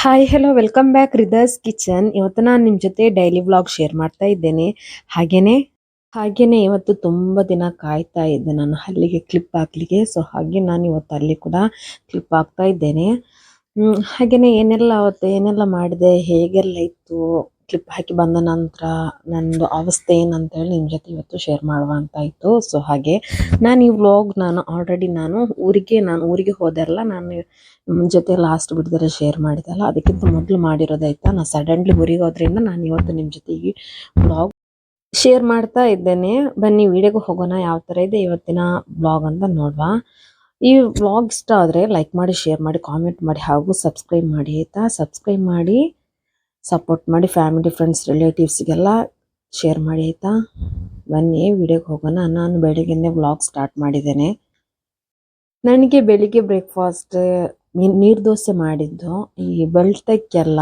Hi hello welcome back ರಿದರ್ಸ್ kitchen ಇವತ್ತು ನಾನು ನಿಮ್ಮ ಜೊತೆ ಡೈಲಿ ವ್ಲಾಗ್ ಶೇರ್ ಮಾಡ್ತಾ ಇದ್ದೇನೆ. ಹಾಗೇನೆ ಹಾಗೆಯೇ ಇವತ್ತು ತುಂಬ ದಿನ ಕಾಯ್ತಾ ಇದ್ದೆ ನಾನು ಅಲ್ಲಿಗೆ ಕ್ಲಿಪ್ ಹಾಕ್ಲಿಕ್ಕೆ. ಸೊ ಹಾಗೆ ನಾನು ಇವತ್ತು ಅಲ್ಲಿ ಕೂಡ ಕ್ಲಿಪ್ ಹಾಕ್ತಾ ಇದ್ದೇನೆ. ಹಾಗೆಯೇ ಏನೆಲ್ಲ ಅವತ್ತು ಏನೆಲ್ಲ ಮಾಡಿದೆ, ಹೇಗೆಲ್ಲ ಇತ್ತು? ಕ್ಲಿಪ್ ಹಾಕಿ ಬಂದ ನಂತರ ನನ್ನದು ಅವಸ್ಥೆ ಏನಂತೇಳಿ ನಿಮ್ಮ ಜೊತೆ ಇವತ್ತು ಶೇರ್ ಮಾಡುವ ಅಂತ ಇತ್ತು ಸೊ ಹಾಗೆ ನಾನು ಈ ವ್ಲಾಗ್ ನಾನು ಆಲ್ರೆಡಿ ನಾನು ಊರಿಗೆ ನಾನು ಊರಿಗೆ ಹೋದೆಲ್ಲ ನಾನು ನಿಮ್ಮ ಜೊತೆ ಲಾಸ್ಟ್ ಬಿಡ್ದರೆ ಶೇರ್ ಮಾಡಿದಲ್ಲ ಅದಕ್ಕಿಂತ ಮೊದಲು ಮಾಡಿರೋದಾಯ್ತಾ, ನಾನು ಸಡನ್ಲಿ ಊರಿಗೆ ಹೋದ್ರಿಂದ ನಾನು ಇವತ್ತು ನಿಮ್ಮ ಜೊತೆಗೆ ವ್ಲಾಗ್ ಶೇರ್ ಮಾಡ್ತಾ ಇದ್ದೇನೆ. ಬನ್ನಿ ವಿಡಿಯೋಗೆ ಹೋಗೋಣ, ಯಾವ ಥರ ಇದೆ ಇವತ್ತಿನ ವ್ಲಾಗ್ ಅಂತ ನೋಡುವ. ಈ ವ್ಲಾಗ್ ಇಷ್ಟ ಆದರೆ ಲೈಕ್ ಮಾಡಿ ಶೇರ್ ಮಾಡಿ ಕಾಮೆಂಟ್ ಮಾಡಿ ಹಾಗೂ ಸಬ್ಸ್ಕ್ರೈಬ್ ಮಾಡಿ ಆಯಿತಾ? ಸಬ್ಸ್ಕ್ರೈಬ್ ಮಾಡಿ. ಸಪೋರ್ಟ್ ಮಾಡಿ ಫ್ಯಾಮಿಲಿ ಫ್ರೆಂಡ್ಸ್ ರಿಲೇಟಿವ್ಸ್ಗೆಲ್ಲ ಶೇರ್ ಮಾಡಿ ಆಯಿತಾ? ಬನ್ನಿ ವಿಡಿಯೋಗೆ ಹೋಗೋಣ. ನಾನು ಬೆಳಿಗ್ಗೆನೇ ವ್ಲಾಗ್ ಸ್ಟಾರ್ಟ್ ಮಾಡಿದ್ದೇನೆ. ನನಗೆ ಬೆಳಿಗ್ಗೆ ಬ್ರೇಕ್ಫಾಸ್ಟ್ ನೀರು ದೋಸೆ ಮಾಡಿದ್ದು. ಈ ಬೆಳ್ತಕ್ಕೆಲ್ಲ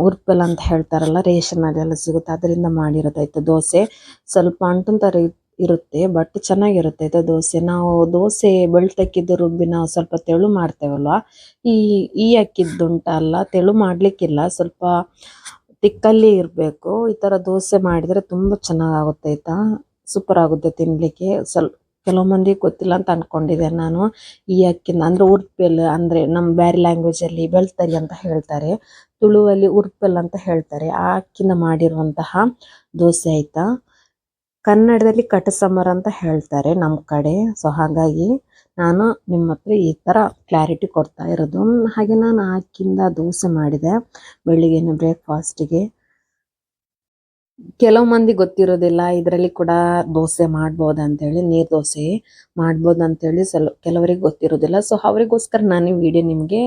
ಉರ್ಪೆಲ್ಲ ಅಂತ ಹೇಳ್ತಾರಲ್ಲ ರೇಷನಲ್ಲೆಲ್ಲ ಸಿಗುತ್ತೆ. ಅದರಿಂದ ಮಾಡಿರೋದಾಯ್ತು ದೋಸೆ. ಸ್ವಲ್ಪ ಅಂಟು ಇ- ಇರುತ್ತೆ ಬಟ್ ಚೆನ್ನಾಗಿರುತ್ತೆ. ಆಯ್ತಾ ದೋಸೆ. ನಾವು ದೋಸೆ ಬೆಳ್ತಕ್ಕಿದ್ದು ರುಬ್ಬಿ ನಾವು ಸ್ವಲ್ಪ ತೆಳು ಮಾಡ್ತೇವಲ್ವ? ಈ ಈ ಅಕ್ಕಿದ್ದುಂಟಲ್ಲ, ತೆಳು ಮಾಡಲಿಕ್ಕಿಲ್ಲ. ಸ್ವಲ್ಪ ತಿಕ್ಕಲ್ಲಿ ಇರಬೇಕು. ಈ ಥರ ದೋಸೆ ಮಾಡಿದರೆ ತುಂಬ ಚೆನ್ನಾಗಾಗುತ್ತೆ, ಆಯಿತಾ? ಸೂಪರ್ ಆಗುತ್ತೆ ತಿನ್ನಲಿಕ್ಕೆ ಸ್ವಲ್ಪ ಕೆಲವು ಮಂದಿ ಗೊತ್ತಿಲ್ಲ ಅಂತ ಅಂದ್ಕೊಂಡಿದ್ದೆ ನಾನು. ಈ ಅಕ್ಕಿನ, ಅಂದರೆ ಉರ್ಪೆಲ್ ಅಂದ್ರೆ ನಮ್ಮ ಬೇರೆ ಲ್ಯಾಂಗ್ವೇಜ್ ಅಲ್ಲಿ ಬೆಳ್ತರಿ ಅಂತ ಹೇಳ್ತಾರೆ. ತುಳುವಲ್ಲಿ ಉರ್ಪೆಲ್ ಅಂತ ಹೇಳ್ತಾರೆ. ಆ ಅಕ್ಕಿನ ಮಾಡಿರುವಂತಹ ದೋಸೆ, ಆಯ್ತಾ? ಕನ್ನಡದಲ್ಲಿ ಕಟಸಮರ್ ಅಂತ ಹೇಳ್ತಾರೆ ನಮ್ಮ ಕಡೆ. ಸೊ ಹಾಗಾಗಿ ನಾನು ನಿಮ್ಮ ಹತ್ರ ಈ ಥರ ಕ್ಲಾರಿಟಿ ಕೊಡ್ತಾ ಇರೋದು. ಹಾಗೆ ನಾನು ಆಕಿಂದ ದೋಸೆ ಮಾಡಿದೆ. ಬೆಳಿಗ್ಗೆನೇ ಬ್ರೇಕ್ಫಾಸ್ಟಿಗೆ ಕೆಲವು ಮಂದಿ ಗೊತ್ತಿರೋದಿಲ್ಲ, ಇದರಲ್ಲಿ ಕೂಡ ದೋಸೆ ಮಾಡ್ಬೋದು ಅಂತೇಳಿ, ನೀರು ದೋಸೆ ಮಾಡ್ಬೋದು ಅಂತೇಳಿ ಸಲ, ಕೆಲವರಿಗೆ ಗೊತ್ತಿರೋದಿಲ್ಲ. ಸೊ ಅವರಿಗೋಸ್ಕರ ನಾನು ಈ ವಿಡಿಯೋ ನಿಮಗೆ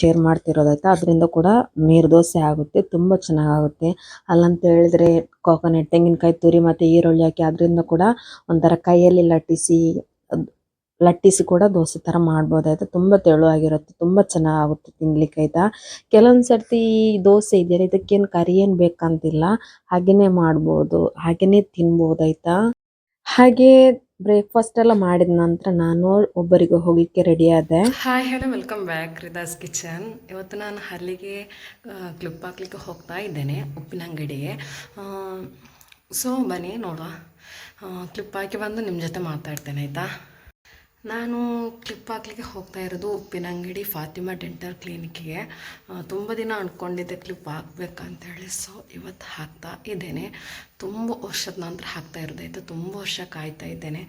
ಶೇರ್ ಮಾಡ್ತಿರೋದಾಯ್ತಾ, ಅದರಿಂದ ಕೂಡ ನೀರು ದೋಸೆ ಆಗುತ್ತೆ, ತುಂಬ ಚೆನ್ನಾಗಾಗುತ್ತೆ. ಅಲ್ಲಂತ ಹೇಳಿದ್ರೆ ಕೋಕೋನಟ್ ತೆಂಗಿನಕಾಯಿ, ತುರಿ ಮತ್ತು ಈರುಳ್ಳಿ ಹಾಕಿ, ಅದರಿಂದ ಕೂಡ ಒಂಥರ ಕೈಯಲ್ಲಿ ಲಟ್ಟಿಸಿ ಲಟ್ಟಿಸಿ ಕೂಡ ದೋಸೆ ಥರ ಮಾಡ್ಬೋದಾಯ್ತು. ತುಂಬ ತೆಳುವಾಗಿರುತ್ತೆ, ತುಂಬ ಚೆನ್ನಾಗಾಗುತ್ತೆ ತಿನ್ಲಿಕ್ಕೆ ಆಯ್ತಾ? ಕೆಲವೊಂದು ಸರ್ತಿ ದೋಸೆ ಇದೆಯಲ್ಲ, ಇದಕ್ಕೇನು ಕರಿ ಏನು ಬೇಕಂತಿಲ್ಲ. ಹಾಗೇನೆ ಮಾಡ್ಬೋದು, ಹಾಗೇನೆ ತಿನ್ಬೋದಾಯ್ತಾ ಹಾಗೆ ಬ್ರೇಕ್ಫಾಸ್ಟ್ ಎಲ್ಲ ಮಾಡಿದ ನಂತರ ನಾನು ಒಬ್ಬರಿಗೆ ಹೋಗ್ಲಿಕ್ಕೆ ರೆಡಿ ಆದೆ. ಹಾಯ್ ಹಲೋ ವೆಲ್ಕಮ್ ಬ್ಯಾಕ್ ರಿದಾಸ್ ಕಿಚನ್ ಇವತ್ತು ನಾನು ಅಲ್ಲಿಗೆ ಕ್ಲಿಪ್ ಹಾಕ್ಲಿಕ್ಕೆ ಹೋಗ್ತಾ ಇದ್ದೇನೆ, ಉಪ್ಪಿನ ಅಂಗಡಿಗೆ. ಸೊ ಬನ್ನಿ ನೋಡುವ. ಕ್ಲಿಪ್ ಹಾಕಿ ಬಂದು ನಿಮ್ಮ ಜೊತೆ ಮಾತಾಡ್ತೇನೆ, ಆಯಿತಾ? ನಾನು ಕ್ಲಿಪ್ ಹಾಕ್ಲಿಕ್ಕೆ ಹೋಗ್ತಾ ಇರೋದು ಉಪ್ಪಿನ ಅಂಗಡಿ ಫಾತಿಮಾ ಡೆಂಟಲ್ ಕ್ಲಿನಿಕ್ಗೆ. ತುಂಬ ದಿನ ಅಂದ್ಕೊಂಡಿದ್ದೆ ಕ್ಲಿಪ್ ಹಾಕ್ಬೇಕಂತ ಹೇಳಿ ಸೊ ಇವತ್ತು ಹಾಕ್ತಾ ಇದ್ದೇನೆ. ತುಂಬ ವರ್ಷದ ನಂತರ ಹಾಕ್ತಾ ಇರೋದಾಯಿತು ತುಂಬ ವರ್ಷ ಕಾಯ್ತಾ ಇದ್ದೇನೆ.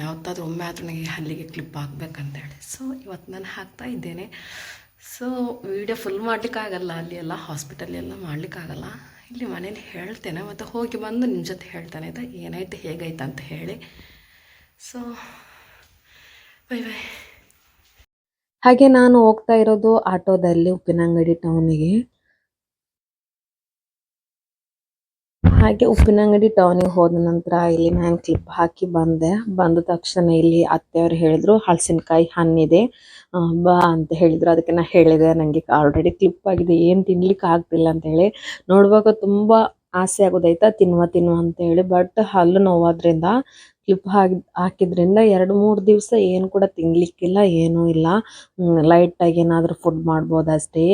ಯಾವತ್ತಾದ್ರೂ ಒಮ್ಮೆ ಆದರೂ ನನಗೆ ಅಲ್ಲಿಗೆ ಕ್ಲಿಪ್ ಹಾಕ್ಬೇಕಂತ ಹೇಳಿ ಸೊ ಇವತ್ತು ನಾನು ಹಾಕ್ತಾ ಇದ್ದೇನೆ. ಸೊ ವಿಡಿಯೋ ಫುಲ್ ಮಾಡಲಿಕ್ಕಾಗಲ್ಲ. ಅಲ್ಲಿ ಎಲ್ಲ ಹಾಸ್ಪಿಟಲೆಲ್ಲ ಮಾಡಲಿಕ್ಕಾಗಲ್ಲ. ಇಲ್ಲಿ ಮನೇಲಿ ಹೇಳ್ತೇನೆ. ಮತ್ತು ಹೋಗಿ ಬಂದು ನಿಮ್ಮ ಜೊತೆ ಹೇಳ್ತಾನೆ. ಆಯಿತಾ ಏನಾಯ್ತು, ಹೇಗಾಯ್ತು ಅಂತ ಹೇಳಿ. ಸೊ ಬೈ ಬೈ ಹಾಗೆ ನಾನು ಹೋಗ್ತಾ ಇರೋದು ಆಟೋದಲ್ಲಿ, ಉಪ್ಪಿನಂಗಡಿ ಟೌನಿಗೆ ಹಾಗೆ ಉಪ್ಪಿನಂಗಡಿ ಟೌನಿಗೆ ಹೋದ ನಂತರ ಇಲ್ಲಿ ನಾನು ಕ್ಲಿಪ್ ಹಾಕಿ ಬಂದೆ. ಬಂದ ತಕ್ಷಣ ಇಲ್ಲಿ ಅತ್ತೆಯವರು ಹೇಳಿದ್ರು, ಹಲಸಿನಕಾಯಿ ಹಣ್ಣಿದೆ ಬಾ ಅಂತ ಹೇಳಿದ್ರು. ಅದಕ್ಕೆ ನಾ ಹೇಳಿದೆ ನನಗೆ ಆಲ್ರೆಡಿ ಕ್ಲಿಪ್ ಆಗಿದೆ, ಏನು ತಿನ್ಲಿಕ್ಕೆ ಆಗ್ತಿಲ್ಲ ಅಂತ ಹೇಳಿ. ನೋಡುವಾಗ ತುಂಬ ಆಸೆ ಆಗೋದೈತಾ, ತಿನ್ನುವ ತಿನ್ನುವ ಅಂತ ಹೇಳಿ ಬಟ್ ಹಲ್ಲು ನೋವಾದ್ರಿಂದ, ಕ್ಲಿಪ್ ಹಾಕಿ, ಹಾಕಿದ್ರಿಂದ ಎರಡು ಮೂರು ದಿವಸ ಏನು ಕೂಡ ತಿನ್ಲಿಕ್ಕಿಲ್ಲ, ಏನೂ ಇಲ್ಲ. ಲೈಟಾಗಿ ಏನಾದರೂ ಫುಡ್ ಮಾಡ್ಬೋದಷ್ಟೇ.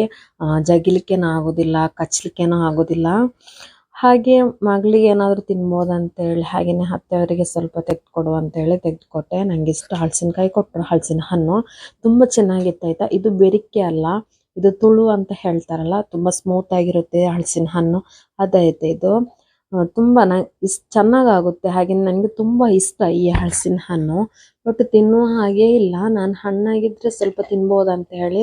ಜಗಿಲಿಕ್ಕೇನೂ ಆಗೋದಿಲ್ಲ, ಕಚ್ಲಿಕ್ಕೇನೂ ಆಗೋದಿಲ್ಲ. ಹಾಗೆ ಮಗಳಿಗೆ ಏನಾದರೂ ತಿನ್ಬೋದು ಅಂತೇಳಿ ಹಾಗೆಯೇ ಹತ್ತೆಯವರಿಗೆ ಸ್ವಲ್ಪ ತೆಗೆದುಕೊಡು ಅಂತೇಳಿ ತೆಗೆದುಕೊಟ್ಟೆ. ನನಗೆ ಇಷ್ಟು. ಹಲಸಿನಕಾಯಿ ಕೊಟ್ಟರು, ಹಲಸಿನ ಹಣ್ಣು. ತುಂಬ ಚೆನ್ನಾಗಿತ್ತು ಆಯಿತಾ ಇದು ಬೆರಿಕೆ ಅಲ್ಲ. ಇದು ತುಳು ಅಂತ ಹೇಳ್ತಾರಲ್ಲ, ತುಂಬ ಸ್ಮೂತ್ ಆಗಿರುತ್ತೆ ಹಲಸಿನ ಹಣ್ಣು ಅದೈತೆ ಇದು. ತುಂಬ ನ, ಇಸ್, ಚೆನ್ನಾಗಾಗುತ್ತೆ, ಹಾಗೆ ನನಗೆ ತುಂಬ ಇಷ್ಟ ಈ ಹಲಸಿನ ಹಣ್ಣು. ಬಟ್ ತಿನ್ನುವ ಹಾಗೆ ಇಲ್ಲ, ನಾನು ಹಣ್ಣಾಗಿದ್ದರೆ ಸ್ವಲ್ಪ ತಿನ್ಬೋದು ಅಂತ ಹೇಳಿ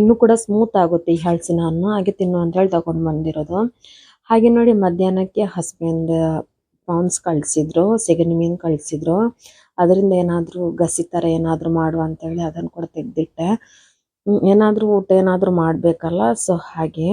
ಇನ್ನೂ ಕೂಡ ಸ್ಮೂತ್ ಆಗುತ್ತೆ ಈ ಹಲಸಿನ ಹಣ್ಣು, ಹಾಗೆ ತಿನ್ನು ಅಂತ ಹೇಳಿ ತಗೊಂಡು ಬಂದಿರೋದು. ಹಾಗೆ ನೋಡಿ ಮಧ್ಯಾಹ್ನಕ್ಕೆ ಹಸ್ಬೆಂಡ್ ಪೌನ್ಸ್ ಕಳಿಸಿದ್ರು, ಸೆಗಣಿ ಮೀನು ಕಳಿಸಿದ್ರು. ಅದರಿಂದ ಏನಾದರೂ ಗಸಿ ಥರ ಏನಾದರೂ ಮಾಡುವ ಅಂತೇಳಿ ಅದನ್ನು ಕೂಡ ತೆಗೆದಿಟ್ಟೆ. ಏನಾದರೂ ಊಟ ಏನಾದರೂ ಮಾಡಬೇಕಲ್ಲ ಸೊ ಹಾಗೆ.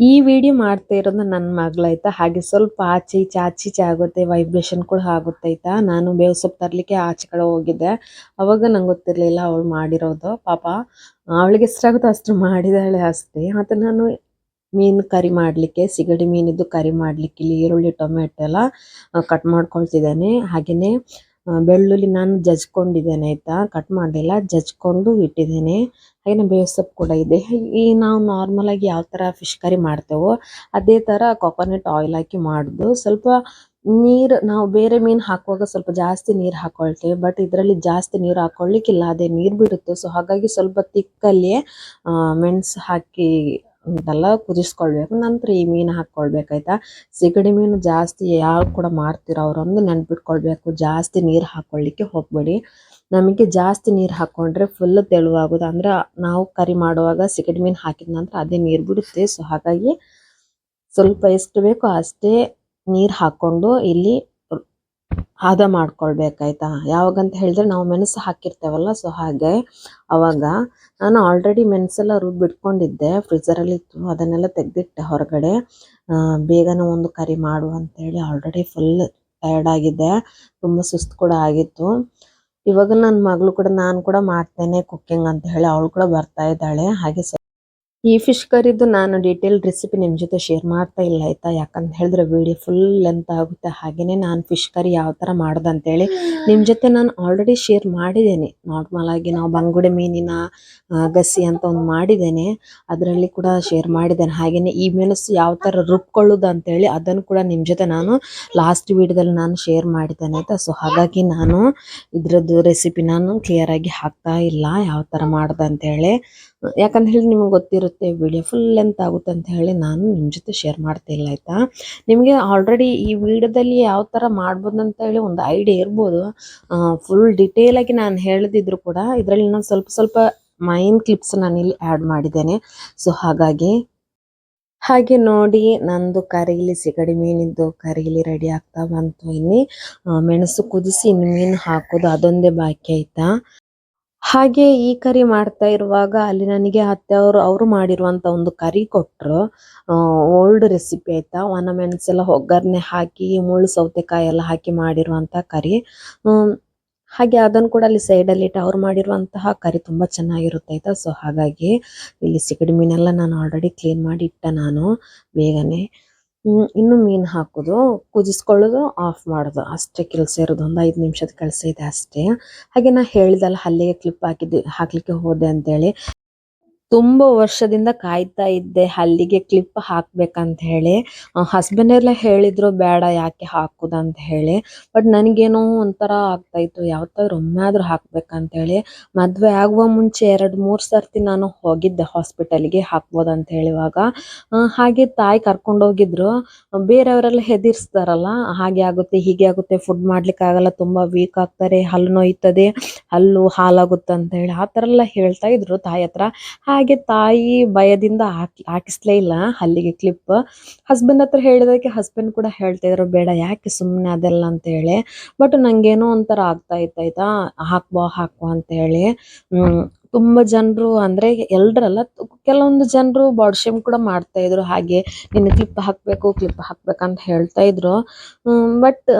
ಈ ವಿಡಿಯೋ ಮಾಡ್ತಾ ಇರೋದು ನನ್ನ ಮಗಳಾಯ್ತಾ? ಹಾಗೆ ಸ್ವಲ್ಪ ಆಚೆ ಈಚೆ ಆಚೆ ಈಚೆ ಆಗುತ್ತೆ ವೈಬ್ರೇಷನ್ ಕೂಡ ಆಗುತ್ತೈತಾ? ನಾನು ಬೇವು ಸೊಪ್ಪು ತರಲಿಕ್ಕೆ ಆಚೆ ಕಡೆ ಹೋಗಿದ್ದೆ. ಅವಾಗ ನಂಗೆ ಗೊತ್ತಿರಲಿಲ್ಲ ಅವಳು ಮಾಡಿರೋದು. ಪಾಪ, ಅವಳಿಗೆ ಎಷ್ಟಾಗುತ್ತೋ ಅಷ್ಟು ಮಾಡಿದಾಳೆ ಅಷ್ಟೇ. ಮತ್ತು ನಾನು ಮೀನು ಕರಿ ಮಾಡಲಿಕ್ಕೆ, ಸಿಗಡಿ ಮೀನಿದ್ದು ಕರಿ ಮಾಡಲಿಕ್ಕೆ, ಇಲ್ಲಿ ಈರುಳ್ಳಿ ಟೊಮೆಟೊ ಎಲ್ಲ ಕಟ್ ಮಾಡ್ಕೊಳ್ತಿದ್ದೇನೆ. ಹಾಗೆಯೇ ಬೆಳ್ಳುಳ್ಳಿ ನಾನು ಜಜ್ಕೊಂಡಿದ್ದೇನೆ, ಆಯಿತಾ? ಕಟ್ ಮಾಡಲಿಲ್ಲ, ಜಜ್ಕೊಂಡು ಇಟ್ಟಿದ್ದೇನೆ. ಹಾಗೆಯೇ ಬೇವು ಸೊಪ್ಪು ಕೂಡ ಇದೆ. ಈ ನಾವು ನಾರ್ಮಲ್ ಆಗಿ ಯಾವ ಥರ ಫಿಶ್ ಕರಿ ಮಾಡ್ತೇವೋ ಅದೇ ಥರ ಕೊಕೊನಟ್ ಆಯಿಲ್ ಹಾಕಿ ಮಾಡೋದು. ಸ್ವಲ್ಪ ನೀರು, ನಾವು ಬೇರೆ ಮೀನು ಹಾಕುವಾಗ ಸ್ವಲ್ಪ ಜಾಸ್ತಿ ನೀರು ಹಾಕೊಳ್ತೇವೆ ಬಟ್ ಇದರಲ್ಲಿ ಜಾಸ್ತಿ ನೀರು ಹಾಕೊಳ್ಳಿಕ್ಕಿಲ್ಲ ಅದೇ ನೀರು ಬಿಡುತ್ತೆ. ಸೊ ಹಾಗಾಗಿ ಸ್ವಲ್ಪ ತಿಕ್ಕಲ್ಲಿ ಮೆಣಸು ಹಾಕಿ ಅಂತೆಲ್ಲ ಕುದಿಸ್ಕೊಳ್ಬೇಕು. ನಂತರ ಈ ಮೀನು ಹಾಕ್ಕೊಳ್ಬೇಕಾಯ್ತಾ ಸಿಗಡಿ ಮೀನು ಜಾಸ್ತಿ ಯಾರು ಕೂಡ ಮಾರ್ತಿರೋ ಅವರೊಂದು ನೆನ್ಪಿಟ್ಕೊಳ್ಬೇಕು. ಜಾಸ್ತಿ ನೀರು ಹಾಕೊಳ್ಳಿಕ್ಕೆ ಹೋಗಬೇಡಿ. ನಮಗೆ ಜಾಸ್ತಿ ನೀರು ಹಾಕೊಂಡ್ರೆ ಫುಲ್ ತೆಳುವಾಗೋದು. ಅಂದರೆ ನಾವು ಕರಿ ಮಾಡುವಾಗ ಸಿಗಡಿ ಮೀನು ಹಾಕಿದ ನಂತರ ಅದೇ ನೀರು ಬಿಡುತ್ತೆ. ಸೊ ಹಾಗಾಗಿ ಸ್ವಲ್ಪ ಎಷ್ಟು ಬೇಕೋ ಅಷ್ಟೇ ನೀರು ಹಾಕ್ಕೊಂಡು ಇಲ್ಲಿ ಹದ ಮಾಡ್ಕೊಳ್ಬೇಕಾಯ್ತಾ? ಯಾವಾಗಂತ ಹೇಳಿದ್ರೆ ನಾವು ಮೆಣಸು ಹಾಕಿರ್ತೇವಲ್ಲ ಸೊ ಹಾಗೆ ಅವಾಗ ನಾನು ಆಲ್ರೆಡಿ ಮೆಣಸೆಲ್ಲ ರುಬ್ಬಿಟ್ಕೊಂಡಿದ್ದೆ ಫ್ರಿಜರಲ್ಲಿ ಇತ್ತು. ಅದನ್ನೆಲ್ಲ ತೆಗೆದಿಟ್ಟೆ ಹೊರಗಡೆ. ಬೇಗನೆ ಒಂದು ಕರಿ ಮಾಡು ಅಂತೇಳಿ ಆಲ್ರೆಡಿ ಫುಲ್ ಟಯರ್ಡ್ ಆಗಿದ್ದೆ. ತುಂಬ ಸುಸ್ತು ಕೂಡ ಆಗಿತ್ತು. ಇವಾಗ ನನ್ನ ಮಗಳು ಕೂಡ ನಾನು ಕೂಡ ಮಾಡ್ತೇನೆ ಕುಕ್ಕಿಂಗ್ ಅಂತ ಹೇಳಿ, ಅವಳು ಕೂಡ ಬರ್ತಾ ಇದ್ದಾಳೆ, ಹಾಗೆ ಈ ಫಿಶ್ ಕರಿದು ನಾನು ಡೀಟೇಲ್ ರೆಸಿಪಿ ನಿಮ್ಮ ಜೊತೆ ಶೇರ್ ಮಾಡ್ತಾ ಇಲ್ಲ ಆಯ್ತಾ? ಯಾಕಂತ ಹೇಳಿದ್ರೆ ವಿಡಿಯೋ ಫುಲ್ ಲೆಂತ್ ಆಗುತ್ತೆ. ಹಾಗೆಯೇ ನಾನು ಫಿಶ್ ಕರಿ ಯಾವ ಥರ ಮಾಡೋದು ಅಂತೇಳಿ ನಿಮ್ಮ ಜೊತೆ ನಾನು ಆಲ್ರೆಡಿ ಶೇರ್ ಮಾಡಿದ್ದೇನೆ. ನಾರ್ಮಲ್ ಆಗಿ ನಾವು ಬಂಗುಡೆ ಮೀನಿನ ಗಸಿ ಅಂತ ಒಂದು ಮಾಡಿದ್ದೇನೆ. ಅದರಲ್ಲಿ ಕೂಡ ಶೇರ್ ಮಾಡಿದ್ದೇನೆ. ಹಾಗೆಯೇ ಈ ಮೆಣಸು ಯಾವ ಥರ ರುಬ್ಕೊಳ್ಳೋದು ಅಂತೇಳಿ ಅದನ್ನು ಕೂಡ ನಿಮ್ಮ ಜೊತೆ ನಾನು ಲಾಸ್ಟ್ ವಿಡಿಯೋದಲ್ಲಿ ನಾನು ಶೇರ್ ಮಾಡಿದ್ದೇನೆ ಆಯಿತಾ? ಸೊ ಹಾಗಾಗಿ ನಾನು ಇದರದ್ದು ರೆಸಿಪಿ ನಾನು ಕ್ಲಿಯರಾಗಿ ಹಾಕ್ತಾ ಇಲ್ಲ ಯಾವ ಥರ ಮಾಡೋದು ಅಂತೇಳಿ. ಯಾಕಂತ ಹೇಳಿ ನಿಮಗೆ ಗೊತ್ತಿರುತ್ತೆ ವಿಡಿಯೋ ಫುಲ್ ಲೆಂತ್ ಆಗುತ್ತೆ ಅಂತ ಹೇಳಿ ನಾನು ನಿಮ್ಮ ಜೊತೆ ಶೇರ್ ಮಾಡ್ತಿಲ್ಲ ಆಯಿತಾ? ನಿಮಗೆ ಆಲ್ರೆಡಿ ಈ ವಿಡಿಯೋದಲ್ಲಿ ಯಾವ ಥರ ಮಾಡ್ಬೋದು ಅಂತ ಹೇಳಿ ಒಂದು ಐಡಿಯಾ ಇರ್ಬೋದು. ಫುಲ್ ಡಿಟೇಲಾಗಿ ನಾನು ಹೇಳಿದ್ರು ಕೂಡ ಇದರಲ್ಲಿ ನಾನು ಸ್ವಲ್ಪ ಸ್ವಲ್ಪ ಮೈನ್ ಕ್ಲಿಪ್ಸ್ ನಾನು ಇಲ್ಲಿ ಆ್ಯಡ್ ಮಾಡಿದ್ದೇನೆ. ಸೊ ಹಾಗಾಗಿ, ಹಾಗೆ ನೋಡಿ, ನಂದು ಕರೀಲಿ ಸಿಗಡಿ ಮೀನಿದ್ದು ಕರೀಲಿ ರೆಡಿ ಆಗ್ತಾ ಬಂತು. ಇಲ್ಲಿ ಮೆಣಸು ಕುದಿಸಿ ಇನ್ನು ಮೀನು ಹಾಕೋದು ಅದೊಂದೇ ಬಾಕಿ, ಆಯ್ತಾ? ಹಾಗೆ ಈ ಕರಿ ಮಾಡ್ತಾ ಇರುವಾಗ ಅಲ್ಲಿ ನನಗೆ ಅತ್ತೆ ಅವರು ಮಾಡಿರುವಂತ ಒಂದು ಕರಿ ಕೊಟ್ಟರು ಓಲ್ಡ್ ರೆಸಿಪಿ ಆಯ್ತಾ? ಒಣ ಮೆಣಸೆಲ್ಲ ಒಗ್ಗರಣೆ ಹಾಕಿ, ಮುಳ್ಳು ಸೌತೆಕಾಯಿ ಎಲ್ಲ ಹಾಕಿ ಮಾಡಿರುವಂತ ಕರಿ. ಹಾಗೆ ಅದನ್ನು ಕೂಡ ಅಲ್ಲಿ ಸೈಡಲ್ಲಿ ಇಟ್ಟು ಅವ್ರು ಮಾಡಿರುವಂತಹ ಕರಿ ತುಂಬಾ ಚೆನ್ನಾಗಿರುತ್ತೆ ಆಯ್ತಾ? ಸೊ ಹಾಗಾಗಿ ಇಲ್ಲಿ ಸಿಗಡಿ ಮೀನೆಲ್ಲ ನಾನು ಆಲ್ರೆಡಿ ಕ್ಲೀನ್ ಮಾಡಿ ಇಟ್ಟೆ ನಾನು, ಬೇಗನೆ. ಇನ್ನು ಮೀನು ಹಾಕೋದು, ಕುದಿಸ್ಕೊಳ್ಳೋದು ಆಫ್ ಮಾಡೋದು. ಅಷ್ಟೇ ಕೆಲಸ ಇರೋದು, ಒಂದು ಐದು ನಿಮಿಷದ ಕೆಲಸ ಇದೆ ಅಷ್ಟೇ. ಹಾಗೆ ನಾ ಹೇಳಿದಲ್ಲ, ಅಲ್ಲಿಗೆ ಕ್ಲಿಪ್ ಹಾಕಿದ್ದು, ಹಾಕಲಿಕ್ಕೆ ಹೋದೆ ಅಂತೇಳಿ. ತುಂಬ ವರ್ಷದಿಂದ ಕಾಯ್ತಾ ಇದ್ದೆ ಹಲ್ಲಿಗೆ ಕ್ಲಿಪ್ ಹಾಕ್ಬೇಕಂತ ಹೇಳಿ. ಹಸ್ಬೆಂಡ್ ಎಲ್ಲ ಹೇಳಿದ್ರು, ಬೇಡ, ಯಾಕೆ ಹಾಕುದು ಅಂತ ಹೇಳಿ. ಬಟ್ ನನಗೇನೋ ಒಂಥರ ಆಗ್ತಾ ಇತ್ತು. ಯಾವತ್ತಾದ್ರೂ ಹಾಕ್ಬೇಕಂತ ಹೇಳಿ. ಮದ್ವೆ ಆಗುವ ಮುಂಚೆ ಎರಡು, ಮೂರು ಸರ್ತಿ ನಾನು ಹೋಗಿದ್ದೆ ಹಾಸ್ಪಿಟಲ್ಗೆ ಹಾಕ್ಬೋದಂತ ಹೇಳಿವಾಗ ಹಾಗೆ ತಾಯಿ ಕರ್ಕೊಂಡು ಹೋಗಿದ್ರು ಬೇರೆಯವರೆಲ್ಲ ಹೆದರ್ಸ್ತಾರಲ್ಲ, ಹಾಗೆ ಆಗುತ್ತೆ, ಹೀಗೆ ಆಗುತ್ತೆ ಫುಡ್ ಮಾಡ್ಲಿಕ್ಕೆ ಆಗಲ್ಲ ತುಂಬಾ ವೀಕ್ ಆಗ್ತಾರೆ, ಹಲ್ಲು ನೋಯ್ತದೆ, ಹಲ್ಲು ಹಾಲಾಗುತ್ತೆ ಅಂತ ಹೇಳಿ, ಆ ಥರ ಎಲ್ಲ ಹೇಳ್ತಾ ಇದ್ರು ತಾಯಿ ಹತ್ರ. ತಾಯಿ ಭಯದಿಂದ ಹಾಕಿ, ಹಾಕಿಸ್ಲೇ ಇಲ್ಲ ಅಲ್ಲಿಗೆ ಕ್ಲಿಪ್ ಹಸ್ಬೆಂಡ್ ಹತ್ರ ಹೇಳಿದಕ್ಕೆ ಹಸ್ಬೆಂಡ್ ಕೂಡ ಹೇಳ್ತಾ ಇದ್ರು, ಬೇಡ, ಯಾಕೆ ಸುಮ್ಮನೆ ಅದೆಲ್ಲ ಅಂತ ಹೇಳಿ? ಬಟ್ ನಂಗೇನೋ ಒಂಥರ ಆಗ್ತಾ ಇತ್ತು, ಆಯ್ತಾ? ಅಂತ ಹೇಳಿ. ಹ್ಮ್. ತುಂಬ ಜನರು ಅಂದ್ರೆ ಎಲ್ರಲ್ಲ ಕೆಲವೊಂದು ಜನರು ಬಾಡಿ ಶೇಮ್ ಕೂಡ ಮಾಡ್ತಾ ಇದ್ರು. ಹಾಗೆ ನೀನು ಕ್ಲಿಪ್ ಹಾಕಬೇಕು ಕ್ಲಿಪ್ ಹಾಕ್ಬೇಕಂತ ಹೇಳ್ತಾ ಇದ್ರು. ಬಟ್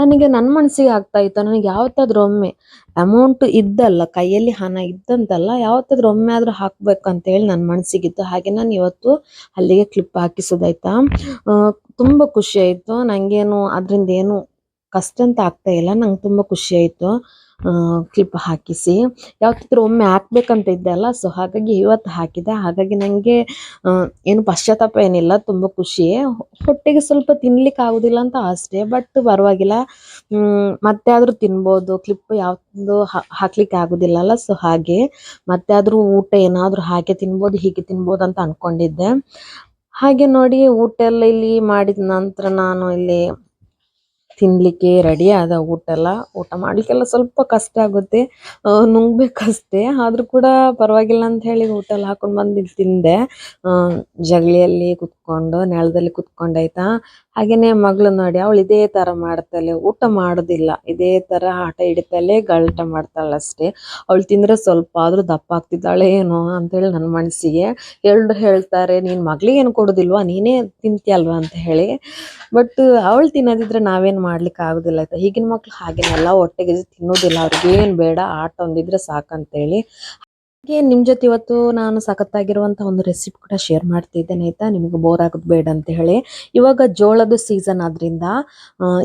ನನಗೆ ನನ್ನ ಮನಸ್ಸಿಗೆ ಆಗ್ತಾ ಇತ್ತು. ನನಗೆ ಯಾವತ್ತಾದ್ರೂ ಒಮ್ಮೆ ಅಮೌಂಟ್ ಇದ್ದಲ್ಲ, ಕೈಯಲ್ಲಿ ಹಣ ಇದ್ದಂತಲ್ಲ, ಯಾವತ್ತಾದ್ರೂ ಒಮ್ಮೆ ಆದ್ರೂ ಹಾಕ್ಬೇಕಂತ ಹೇಳಿ ನನ್ನ ಮನಸ್ಸಿಗಿತ್ತು ಹಾಗೆ ನಾನು ಇವತ್ತು ಅಲ್ಲಿಗೆ ಕ್ಲಿಪ್ ಹಾಕಿಸೋದಾಯ್ತಾ? ತುಂಬಾ ಖುಷಿ ಆಯ್ತು. ನಂಗೇನು ಅದರಿಂದ ಏನು ಕಷ್ಟ ಅಂತ ಆಗ್ತಾ ಇಲ್ಲ. ನಂಗೆ ತುಂಬಾ ಖುಷಿ ಆಯ್ತು. ಕ್ಲಿಪ್ ಹಾಕಿಸಿ. ಯಾವತ್ತಿದ್ರೂ ಒಮ್ಮೆ ಹಾಕ್ಬೇಕಂತ ಇದ್ದೆ ಅಲ್ಲ ಸೊ ಹಾಗಾಗಿ ಇವತ್ತು ಹಾಕಿದೆ. ಹಾಗಾಗಿ ನನಗೆ ಏನು ಪಶ್ಚಾತ್ತಾಪ ಏನಿಲ್ಲ, ತುಂಬ ಖುಷಿ. ಹೊಟ್ಟೆಗೆ ಸ್ವಲ್ಪ ತಿನ್ಲಿಕ್ಕೆ ಆಗೋದಿಲ್ಲ ಅಂತ ಅಷ್ಟೇ ಬಟ್ ಪರವಾಗಿಲ್ಲ. ಮತ್ತೆ ಆದರೂ ತಿನ್ಬೋದು. ಕ್ಲಿಪ್ ಯಾವ್ದು ಹಾಕ್ಲಿಕ್ಕೆ ಆಗೋದಿಲ್ಲ ಅಲ್ಲ ಸೊ ಹಾಗೆ. ಮತ್ತೆ ಆದರೂ ಊಟ ಏನಾದರೂ ಹಾಗೆ ತಿನ್ಬೋದು, ಹೀಗೆ ತಿನ್ಬೋದು ಅಂತ ಅನ್ಕೊಂಡಿದ್ದೆ. ಹಾಗೆ ನೋಡಿ, ಊಟ ಎಲ್ಲ ಇಲ್ಲಿ ಮಾಡಿದ ನಂತರ ನಾನು ಇಲ್ಲಿ ತಿನ್ಲಿಕ್ಕೆ ರೆಡಿ ಆದ ಊಟ ಎಲ್ಲ ಊಟ ಮಾಡಲಿಕ್ಕೆಲ್ಲ ಸ್ವಲ್ಪ ಕಷ್ಟ ಆಗುತ್ತೆ. ನುಂಗ್ಬೇಕಷ್ಟೇ. ಆದರೂ ಕೂಡ ಪರವಾಗಿಲ್ಲ ಅಂತ ಹೇಳಿ ಊಟ ಎಲ್ಲ ಹಾಕೊಂಡು ಬಂದು ತಿಂದೆ. ಜಗಳಿಯಲ್ಲಿ ಕುತ್ಕೊಂಡು, ನೆಲದಲ್ಲಿ ಕುತ್ಕೊಂಡಾಯ್ತಾ ಹಾಗೆಯೇ ಮಗಳು ನೋಡಿ, ಅವಳು ಇದೇ ತರ ಮಾಡ್ತಾಳೆ. ಊಟ ಮಾಡೋದಿಲ್ಲ. ಇದೇ ಥರ ಆಟ ಹಿಡಿತಾಳೆ, ಗಲಾಟೆ ಮಾಡ್ತಾಳೆ ಅಷ್ಟೇ. ಅವಳು ತಿಂದ್ರೆ ಸ್ವಲ್ಪ ಆದ್ರೂ ದಪ್ಪ ಆಗ್ತಿದ್ದಾಳೆ ಏನೋ ಅಂತೇಳಿ ನನ್ನ ಮನಸ್ಸಿಗೆ ಎಲ್ರು ಹೇಳ್ತಾರೆ, ನೀನ್ ಮಗಳಿಗೇನು ಕೊಡೋದಿಲ್ವಾ? ನೀನೇ ತಿಂತೀಯಲ್ವಾ? ಅಂತ ಹೇಳಿ. ಬಟ್ ಅವಳು ತಿನ್ನೋದಿದ್ರೆ ನಾವೇನ್ ಮಾಡ್ಲಿಕ್ಕೆ ಆಗುದಿಲ್ಲ. ಆಯ್ತಾ ಈಗಿನ ಮಕ್ಳು ಹಾಗೇನಲ್ಲ ಹೊಟ್ಟೆಗೆ ತಿನ್ನೋದಿಲ್ಲ. ಅವ್ರಿಗೆ ಏನು ಬೇಡ ಆಟ ಒಂದಿದ್ರೆ ಸಾಕಂತೇಳಿ. ಹಾಗೆ ನಿಮ್ ಜೊತೆ ಇವತ್ತು ನಾನು ಸಖತ್ತಾಗಿರುವಂಥ ಒಂದು ರೆಸಿಪಿ ಕೂಡ ಶೇರ್ ಮಾಡ್ತಿದ್ದೇನೆ ಆಯ್ತಾ? ನಿಮಗೆ ಬೋರ್ ಆಗೋದು ಬೇಡ ಅಂತ ಹೇಳಿ. ಇವಾಗ ಜೋಳದ ಸೀಸನ್ ಆದ್ರಿಂದ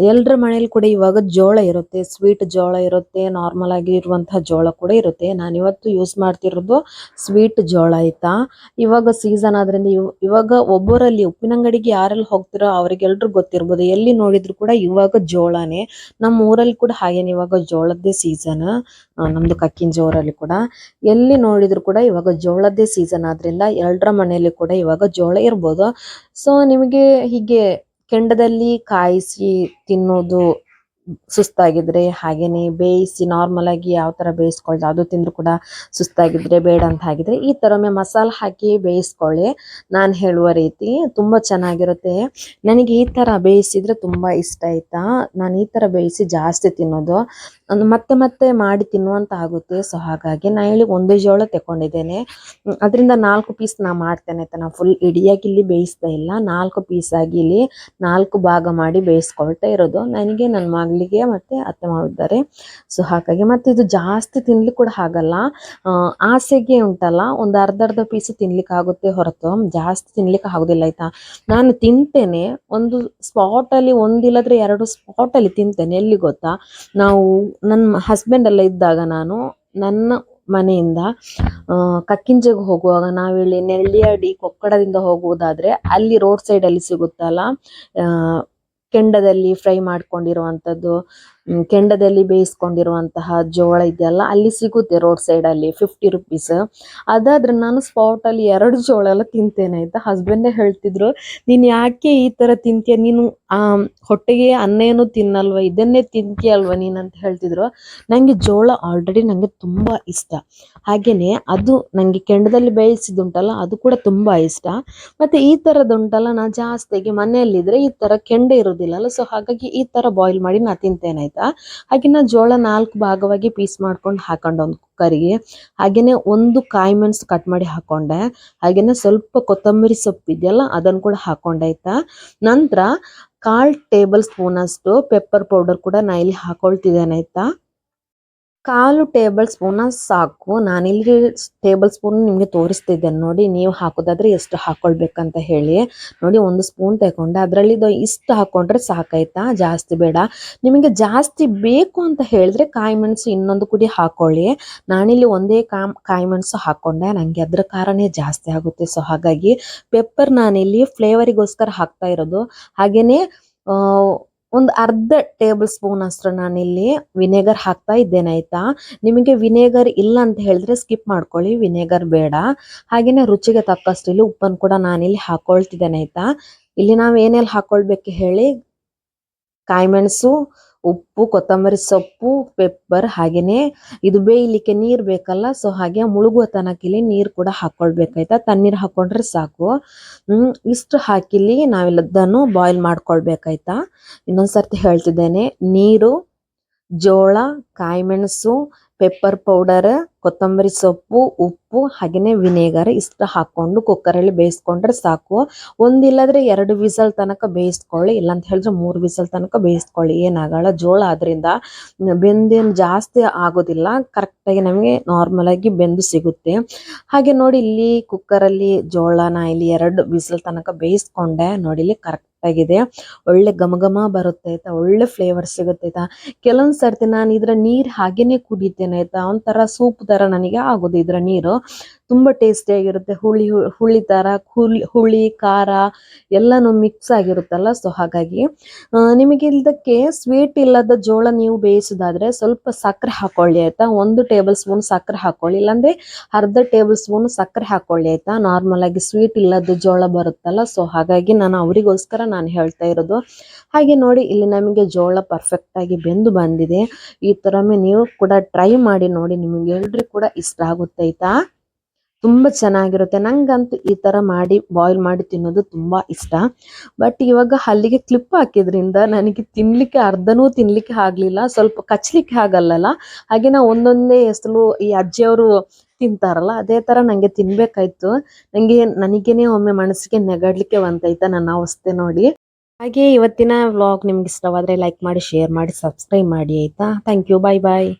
ಎಲ್ಲರ ಮನೇಲಿ ಕೂಡ ಇವಾಗ ಜೋಳ ಇರುತ್ತೆ ಸ್ವೀಟ್ ಜೋಳ ಇರುತ್ತೆ ನಾರ್ಮಲ್ ಆಗಿ ಇರುವಂತಹ ಜೋಳ ಕೂಡ ಇರುತ್ತೆ. ನಾನು ಇವತ್ತು ಯೂಸ್ ಮಾಡ್ತಿರೋದು ಸ್ವೀಟ್ ಜೋಳ ಆಯ್ತಾ? ಇವಾಗ ಸೀಸನ್ ಆದ್ರಿಂದ ಇವ್- ಇವಾಗ ಒಬ್ಬರಲ್ಲಿ ಉಪ್ಪಿನಂಗಡಿಗೆ ಯಾರೆಲ್ಲ ಹೋಗ್ತಿರೋ ಅವ್ರಿಗೆಲ್ರು ಗೊತ್ತಿರ್ಬೋದು. ಎಲ್ಲಿ ನೋಡಿದ್ರು ಕೂಡ ಇವಾಗ ಜೋಳನೇ. ನಮ್ಮ ಊರಲ್ಲಿ ಕೂಡ ಹಾಗೇನೆ ಇವಾಗ ಜೋಳದ್ದೇ ಸೀಸನ್ ನಮ್ದು ಕಕ್ಕಿನ ಜೋರಲ್ಲಿ ಕೂಡ. ಎಲ್ಲಿ ನೋಡಿದ್ರು ಕೂಡ ಇವಾಗ ಜೋಳದ್ದೇ ಸೀಸನ್ ಆದ್ರಿಂದ ಎಲ್ಲರ ಮನೆಯಲ್ಲಿ ಕೂಡ ಇವಾಗ ಜೋಳ ಇರ್ಬೋದು. ಸೊ ನಿಮಗೆ ಹೀಗೆ ಕೆಂಡದಲ್ಲಿ ಕಾಯಿಸಿ ತಿನ್ನೋದು ಸುಸ್ತಾಗಿದ್ರೆ ಹಾಗೇನೆ ಬೇಯಿಸಿ ನಾರ್ಮಲ್ ಆಗಿ ಯಾವ ತರ ಬೇಯಿಸ್ಕೊಳ್ಳಿ ಅದು ತಿಂದ್ರು ಕೂಡ ಸುಸ್ತಾಗಿದ್ರೆ ಬೇಡ ಅಂತ ಹಾಗಿದ್ರೆ ಈ ತರ ಒಮ್ಮೆ ಮಸಾಲ ಹಾಕಿ ಬೇಯಿಸ್ಕೊಳ್ಳಿ. ನಾನು ಹೇಳುವ ರೀತಿ ತುಂಬಾ ಚೆನ್ನಾಗಿರುತ್ತೆ. ನನಗೆ ಈ ತರ ಬೇಯಿಸಿದ್ರೆ ತುಂಬಾ ಇಷ್ಟ ಆಯ್ತಾ? ನಾನು ಈ ತರ ಬೇಯಿಸಿ ಜಾಸ್ತಿ ತಿನ್ನೋದು. ಮತ್ತೆ ಮತ್ತೆ ಮಾಡಿ ತಿನ್ನುವಂತ ಆಗುತ್ತೆ. ಸೊ ಹಾಗಾಗಿ ನಾ ಹೇಳಿ ಒಂದೇ ಜೋಳ ತಕೊಂಡಿದ್ದೇನೆ ಅದರಿಂದ ನಾಲ್ಕು ಪೀಸ್ ನಾ ಮಾಡ್ತೇನೆ ಆಯ್ತಾ? ನಾ ಫುಲ್ ಇಡಿಯಾಗಿ ಇಲ್ಲಿ ಬೇಯಿಸ್ತಾ ಇಲ್ಲ. ನಾಲ್ಕು ಪೀಸ್ ಆಗಿ ಇಲ್ಲಿ ನಾಲ್ಕು ಭಾಗ ಮಾಡಿ ಬೇಯಿಸ್ಕೊಳ್ತಾ ಇರೋದು. ನನಗೆ ನನ್ನ ಮಗಳಿಗೆ ಮತ್ತೆ ಅತ್ತೆ ಮಾಡಿದ್ದಾರೆ ಸೊ ಹಾಗಾಗಿ ಮತ್ತೆ ಇದು ಜಾಸ್ತಿ ತಿನ್ಲಿಕ್ಕೆ ಕೂಡ ಆಗಲ್ಲ. ಆಸೆಗೆ ಉಂಟಲ್ಲ, ಒಂದು ಅರ್ಧ ಅರ್ಧ ಪೀಸ್ ತಿನ್ಲಿಕ್ಕೆ ಆಗುತ್ತೆ ಹೊರತು. ಜಾಸ್ತಿ ತಿನ್ಲಿಕ್ಕೆ ಆಗೋದಿಲ್ಲ, ಆಯ್ತಾ? ನಾನು ತಿಂತೇನೆ, ಒಂದು ಸ್ಪಾಟ್ ಅಲ್ಲಿ ಒಂದಿಲ್ಲದ್ರೆ ಎರಡು ಸ್ಪಾಟ್ ಅಲ್ಲಿ ತಿಂತೇನೆ, ಎಲ್ಲಿ ಗೊತ್ತಾ? ನಾವು ನನ್ನ ಹಸ್ಬೆಂಡ್ ಎಲ್ಲ ಇದ್ದಾಗ ನಾನು, ನನ್ನ ಮನೆಯಿಂದ ಕಕ್ಕಿಂಜೆಗೆ ಹೋಗುವಾಗ ನಾವಿಲ್ಲಿ ನೆಳ್ಳಿಯಡಿ ಕೊಕ್ಕಡದಿಂದ ಹೋಗುವುದಾದ್ರೆ ಅಲ್ಲಿ ರೋಡ್ ಸೈಡ್ ಅಲ್ಲಿ ಸಿಗುತ್ತಲ್ಲ ಕೆಂಡದಲ್ಲಿ ಫ್ರೈ ಮಾಡ್ಕೊಂಡಿರುವಂತದ್ದು. ಕೆಂಡದಲ್ಲಿ ಬೇಯಿಸ್ಕೊಂಡಿರುವಂತಹ ಜೋಳ ಇದೆಯಲ್ಲ, ಅಲ್ಲಿ ಸಿಗುತ್ತೆ ರೋಡ್ ಸೈಡ್ ಅಲ್ಲಿ ಫಿಫ್ಟಿ ರುಪೀಸ್ ಅದಾದ್ರೆ ನಾನು ಸ್ಪಾಟ್ ಅಲ್ಲಿ ಎರಡು ಜೋಳ ಎಲ್ಲ ತಿಂತೇನೆ, ಆಯಿತಾ? ಹಸ್ಬೆಂಡೇ ಹೇಳ್ತಿದ್ರು, ನೀನ್ ಯಾಕೆ ಈ ತರ ತಿಂತೀಯ? ನೀನು ಹೊಟ್ಟೆಗೆ ಅನ್ನ ಏನು ತಿನ್ನಲ್ವಾ? ಇದನ್ನೇ ತಿಂತೀಯಲ್ವಾ ನೀನ್? ಅಂತ ಹೇಳ್ತಿದ್ರು. ನಂಗೆ ಜೋಳ ಆಲ್ರೆಡಿ ನಂಗೆ ತುಂಬಾ ಇಷ್ಟ. ಹಾಗೇನೆ ಅದು ನಂಗೆ ಕೆಂಡದಲ್ಲಿ ಬೇಯಿಸಿದುಂಟಲ್ಲ ಅದು ಕೂಡ ತುಂಬಾ ಇಷ್ಟ. ಮತ್ತೆ ಈ ತರದುಂಟಲ್ಲ ನಾ ಜಾಸ್ತಿಯಾಗಿ ಮನೆಯಲ್ಲಿದ್ರೆ ಈ ತರ ಕೆಂಡ ಇರೋದಿಲ್ಲಲ್ಲ ಸೊ ಹಾಗಾಗಿ ಈ ತರ ಬಾಯ್ಲ್ ಮಾಡಿ ನಾ ತಿಂತೇನೆ ಆಯ್ತಾ ನಾ ಜೋಳ ನಾಲ್ಕು ಭಾಗವಾಗಿ ಪೀಸ್ ಮಾಡ್ಕೊಂಡು ಹಾಕೊಂಡೆ ಒಂದು ಕುಕ್ಕರಿಗೆ. ಹಾಗೇನೆ ಒಂದು ಕಾಯಿ ಮೆಣಸು ಕಟ್ ಮಾಡಿ ಹಾಕೊಂಡೆ. ಹಾಗೇನೆ ಸ್ವಲ್ಪ ಕೊತ್ತಂಬರಿ ಸೊಪ್ಪು ಇದೆಯಲ್ಲ ಅದನ್ನು ಕೂಡ ಹಾಕೊಂಡೆ ಆಯ್ತಾ. ನಂತರ ಕಾಲ್ ಟೇಬಲ್ ಸ್ಪೂನ್ ಅಷ್ಟು ಪೆಪ್ಪರ್ ಪೌಡರ್ ಕೂಡ ನಾ ಇಲ್ಲಿ ಹಾಕೊಳ್ತಿದ್ದೇನೆ ಆಯ್ತಾ. ಕಾಲು ಟೇಬಲ್ ಸ್ಪೂನ್ ಸಾಕು. ನಾನಿಲ್ಲಿ ಟೇಬಲ್ ಸ್ಪೂನ್ ನಿಮಗೆ ತೋರಿಸ್ತಿದ್ದೇನೆ. ನೋಡಿ, ನೀವು ಹಾಕೋದಾದ್ರೆ ಎಷ್ಟು ಹಾಕೊಳ್ಬೇಕಂತ ಹೇಳಿ. ನೋಡಿ, ಒಂದು ಸ್ಪೂನ್ ತಗೊಂಡೆ ಅದರಲ್ಲಿ ಇಷ್ಟು ಹಾಕೊಂಡ್ರೆ ಸಾಕಾಯ್ತಾ? ಜಾಸ್ತಿ ಬೇಡ. ನಿಮಗೆ ಜಾಸ್ತಿ ಬೇಕು ಅಂತ ಹೇಳಿದ್ರೆ ಕಾಯಿ ಮೆಣಸು ಇನ್ನೊಂದು ಕುಡಿ ಹಾಕೊಳ್ಳಿ. ನಾನಿಲ್ಲಿ ಒಂದೇ ಕಾಮ್ ಕಾಯಿ ಮೆಣಸು ಹಾಕೊಂಡೆ. ನನಗೆ ಅದ್ರ ಕಾರಣೇ ಜಾಸ್ತಿ ಆಗುತ್ತೆ. ಸೊ ಹಾಗಾಗಿ ಪೆಪ್ಪರ್ ನಾನಿಲ್ಲಿ ಫ್ಲೇವರಿಗೋಸ್ಕರ ಹಾಕ್ತಾ ಇರೋದು. ಹಾಗೆಯೇ ಒಂದು ಅರ್ಧ ಟೇಬಲ್ ಸ್ಪೂನ್ ಅಷ್ಟು ಇಲ್ಲಿ ವಿನೆಗರ್ ಹಾಕ್ತಾ ಇದ್ದೇನೆ, ಆಯ್ತಾ? ನಿಮಗೆ ವಿನೆಗರ್ ಇಲ್ಲ ಅಂತ ಹೇಳಿದ್ರೆ ಸ್ಕಿಪ್ ಮಾಡ್ಕೊಳ್ಳಿ, ವಿನೆಗರ್ ಬೇಡ. ಹಾಗೇನೆ ರುಚಿಗೆ ತಕ್ಕಷ್ಟು ಇಲ್ಲಿ ಉಪ್ಪನ್ನು ಕೂಡ ನಾನು ಇಲ್ಲಿ ಹಾಕೊಳ್ತಿದ್ದೇನೆ, ಆಯ್ತಾ? ಇಲ್ಲಿ ನಾವು ಏನೆಲ್ಲ ಹಾಕೊಳ್ಬೇಕು ಹೇಳಿ? ಕಾಯಿ ಮೆಣಸು ಉಪ್ಪು, ಕೊತ್ತಂಬರಿ ಸೊಪ್ಪು ಪೆಪ್ಪರ್ ಹಾಗೇನೆ ಇದು ಬೇಯಲಿಕ್ಕೆ ನೀರು ಬೇಕಲ್ಲ ಸೊ ಹಾಗೆ ಮುಳುಗುವ ತನಕ ಇಲ್ಲಿ ನೀರು ಕೂಡ ಹಾಕೊಳ್ಬೇಕಾಯ್ತಾ? ತಣ್ಣೀರು ಹಾಕೊಂಡ್ರೆ ಸಾಕು. ಇಷ್ಟು ಹಾಕಿಲಿ ನಾವೆಲ್ಲದನ್ನು ಬಾಯ್ಲ್ ಮಾಡ್ಕೊಳ್ಬೇಕಾಯ್ತಾ? ಇನ್ನೊಂದ್ಸರ್ತಿ ಹೇಳ್ತಿದ್ದೇನೆ, ನೀರು, ಜೋಳ ಕಾಯಿ ಮೆಣಸು ಪೆಪ್ಪರ್ ಪೌಡರ್ ಕೊತ್ತಂಬರಿ ಸೊಪ್ಪು, ಉಪ್ಪು ಹಾಗೆಯೇ ವಿನೆಗರ್ ಇಷ್ಟು ಹಾಕೊಂಡು ಕುಕ್ಕರಲ್ಲಿ ಬೇಯಿಸ್ಕೊಂಡ್ರೆ ಸಾಕು. ಒಂದಿಲ್ಲದ್ರೆ ಎರಡು ವಿಸಲ್ ತನಕ ಬೇಯಿಸ್ಕೊಳ್ಳಿ, ಇಲ್ಲಾಂತ ಹೇಳಿದ್ರೆ ಮೂರು ವಿಸಲ್ ತನಕ ಬೇಯಿಸ್ಕೊಳ್ಳಿ. ಏನಾಗಲ್ಲ ಜೋಳ ಆದ್ರಿಂದ ಬೆಂದೇನು ಜಾಸ್ತಿ ಆಗೋದಿಲ್ಲ ಕರೆಕ್ಟಾಗಿ ನಮಗೆ ನಾರ್ಮಲಾಗಿ ಬೆಂದು ಸಿಗುತ್ತೆ. ಹಾಗೆ ನೋಡಿ ಇಲ್ಲಿ ಕುಕ್ಕರಲ್ಲಿ ಜೋಳನ ಇಲ್ಲಿ ಎರಡು ವಿಸಲ್ ತನಕ ಬೇಯಿಸ್ಕೊಂಡೆ, ನೋಡಿ ಇಲ್ಲಿ ಕರೆಕ್ಟ್ ಆಗಿದೆ ಒಳ್ಳೆ ಘಮ ಘಮ ಬರುತ್ತೆ ಆಯ್ತಾ? ಒಳ್ಳೆ ಫ್ಲೇವರ್ ಸಿಗುತ್ತೆ ಆಯ್ತಾ? ಕೆಲವೊಂದ್ ಸರ್ತಿ ನಾನು ಇದ್ರ ನೀರ್ ಹಾಗೇನೆ ಕುಡಿತೇನೆ ಆಯ್ತಾ? ಒಂಥರ ಸೂಪ್ ತರ ನನಗೆ ಆಗೋದು ಇದ್ರ ನೀರು. ತುಂಬಾ ಟೇಸ್ಟಿ ಆಗಿರುತ್ತೆ. ಹುಳಿ ಹುಳಿ ತರ, ಹುಳಿ ಹುಳಿ, ಖಾರ ಎಲ್ಲಾನು ಮಿಕ್ಸ್ ಆಗಿರುತ್ತಲ್ಲ ಸೊ ಹಾಗಾಗಿ ನಿಮಗೆ ಇದಕ್ಕೆ ಸ್ವೀಟ್ ಇಲ್ಲದ ಜೋಳ ನೀವು ಬೇಯಿಸೋದಾದ್ರೆ ಸ್ವಲ್ಪ ಸಕ್ಕರೆ ಹಾಕೊಳ್ಳಿ ಆಯ್ತಾ? ಒಂದು ಟೇಬಲ್ ಸ್ಪೂನ್ ಸಕ್ಕರೆ ಹಾಕೊಳ್ಳಿ. ಇಲ್ಲಾಂದ್ರೆ ಅರ್ಧ ಟೇಬಲ್ ಸ್ಪೂನ್ ಸಕ್ಕರೆ ಹಾಕೊಳ್ಳಿ ಆಯ್ತಾ? ನಾರ್ಮಲ್ ಆಗಿ ಸ್ವೀಟ್ ಇಲ್ಲದ ಜೋಳ ಬರುತ್ತಲ್ಲ ಸೊ ಹಾಗಾಗಿ ನಾನು ಅವರಿಗೋಸ್ಕರ ನಾನು ಹೇಳ್ತಾ ಇರೋದು. ಹಾಗೆ ನೋಡಿ, ಇಲ್ಲಿ ನಮಗೆ ಜೋಳ ಪರ್ಫೆಕ್ಟ್ ಆಗಿ ಬೆಂದು ಬಂದಿದೆ. ಈ ತರ ನೀವು ಕೂಡ ಟ್ರೈ ಮಾಡಿ ನೋಡಿ, ನಿಮಗೆ ಎಲ್ರಿಗೂ ಕೂಡ ಇಷ್ಟ ಆಗುತ್ತೆ ಆಯ್ತಾ? ತುಂಬ ಚೆನ್ನಾಗಿರುತ್ತೆ. ನಂಗಂತೂ ಈ ಥರ ಮಾಡಿ ಬಾಯ್ಲ್ ಮಾಡಿ ತಿನ್ನೋದು ತುಂಬ ಇಷ್ಟ. ಬಟ್ ಇವಾಗ ಹಲ್ಲಿಗೆ ಕ್ಲಿಪ್ ಹಾಕಿದ್ರಿಂದ ನನಗೆ ತಿನ್ಲಿಕ್ಕೆ ಅರ್ಧನೂ ತಿನ್ಲಿಕ್ಕೆ ಆಗಲಿಲ್ಲ. ಸ್ವಲ್ಪ ಕಚ್ಲಿಕ್ಕೆ ಆಗಲ್ಲಲ್ಲ? ಹಾಗೆ ನಾವು ಒಂದೊಂದೇ ಹೆಸರು ಈ ಅಜ್ಜಿಯವರು ತಿಂತಾರಲ್ಲ, ಅದೇ ಥರ ನನಗೆ ತಿನ್ಬೇಕಾಯ್ತು. ನನಗೆ ನನಗೇನೆ ಒಮ್ಮೆ ಮನಸ್ಸಿಗೆ ನೆಗಡ್ಲಿಕ್ಕೆ ಬಂತೈತ ನನ್ನ ಅವಸ್ಥೆ ನೋಡಿ. ಹಾಗೆ ಇವತ್ತಿನ ವ್ಲಾಗ್ ನಿಮ್ಗೆ ಇಷ್ಟವಾದರೆ ಲೈಕ್ ಮಾಡಿ ಶೇರ್ ಮಾಡಿ ಸಬ್ಸ್ಕ್ರೈಬ್ ಮಾಡಿ, ಆಯಿತಾ? Thank you bye bye